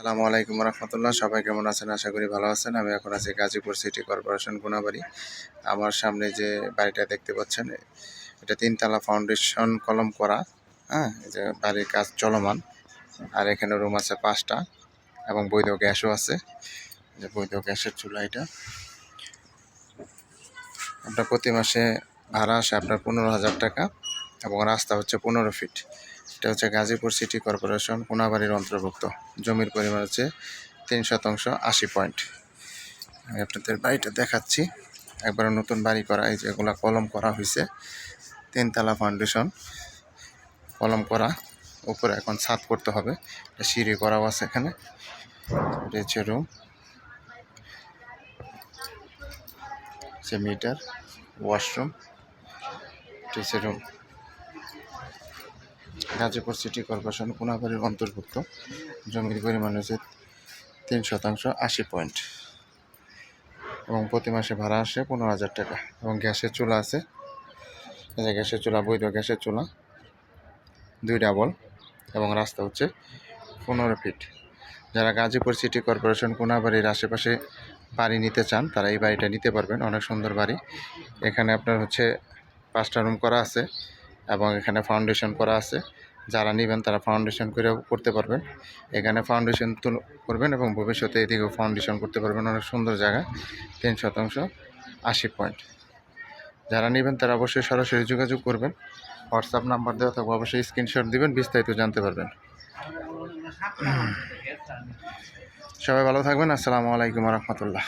আসসালামু আলাইকুম রহমতুল্লাহ। সবাই কেমন আছেন? আশা করি ভালো আছেন। আমি এখন আছি গাজীপুর সিটি কর্পোরেশন গুনাবাড়ি। আমার সামনে যে বাড়িটা দেখতে পাচ্ছেন, এটা তিনতলা ফাউন্ডেশন কলম করা হ্যাঁ? যে বাড়ির কাজ চলমান। আর এখানে রুম আছে পাঁচটা এবং বৈধ গ্যাসও আছে। যে বৈধ গ্যাসের চুলা এটা। আপনার প্রতি মাসে ভাড়া আসে আপনার পনেরো হাজার টাকা। এবং রাস্তা হচ্ছে পনেরো ফিট। এটা হচ্ছে গাজীপুর সিটি কর্পোরেশন কোনাবাড়ির অন্তর্ভুক্ত। জমির পরিমাণ হচ্ছে তিন শতাংশ আশি পয়েন্ট। আমি আপনাদের বাড়িটা দেখাচ্ছি। একবারে নতুন বাড়ি করা, এই যেগুলো কলম করা হয়েছে তিনতলা ফাউন্ডেশন কলম করা, উপরে এখন ছাদ করতে হবে। এটা সিঁড়ি করাও আছে এখানে। হচ্ছে রুম হচ্ছে মিটার ওয়াশরুম হচ্ছে রুম গাজীপুর সিটি কর্পোরেশন কোনাবাড়ির অন্তর্ভুক্ত। জমির পরিমাণ হচ্ছে তিন শতাংশ আশি পয়েন্ট। এবং প্রতি মাসে ভাড়া আসে পনেরো হাজার টাকা। এবং গ্যাসের চুলা আছে। গ্যাসের চুলা, বৈধ গ্যাসের চুলা। দুই ডাবল। এবং রাস্তা হচ্ছে পনেরো ফিট। যারা গাজীপুর সিটি কর্পোরেশন কোনাবাড়ির আশেপাশে বাড়ি নিতে চান, তারা এই বাড়িটা নিতে পারবেন। অনেক সুন্দর বাড়ি। এখানে আপনার হচ্ছে পাঁচটা রুম করা আছে। এবং এখানে ফাউন্ডেশন করা আছে। যারা নেবেন তারা ফাউন্ডেশন করেও করতে পারবেন। এখানে ফাউন্ডেশন করবেন এবং ভবিষ্যতে এদিকেও ফাউন্ডেশন করতে পারবেন। অনেক সুন্দর জায়গা তিন শতাংশ আশি পয়েন্ট যারা নেবেন তারা অবশ্যই সরাসরি যোগাযোগ করবেন। হোয়াটসঅ্যাপ নাম্বার দেওয়া থাকবে অবশ্যই স্ক্রিনশট দিবেন বিস্তারিত জানতে পারবেন। সবাই ভালো থাকবেন। আসসালামু আলাইকুম রহমতুল্লাহ।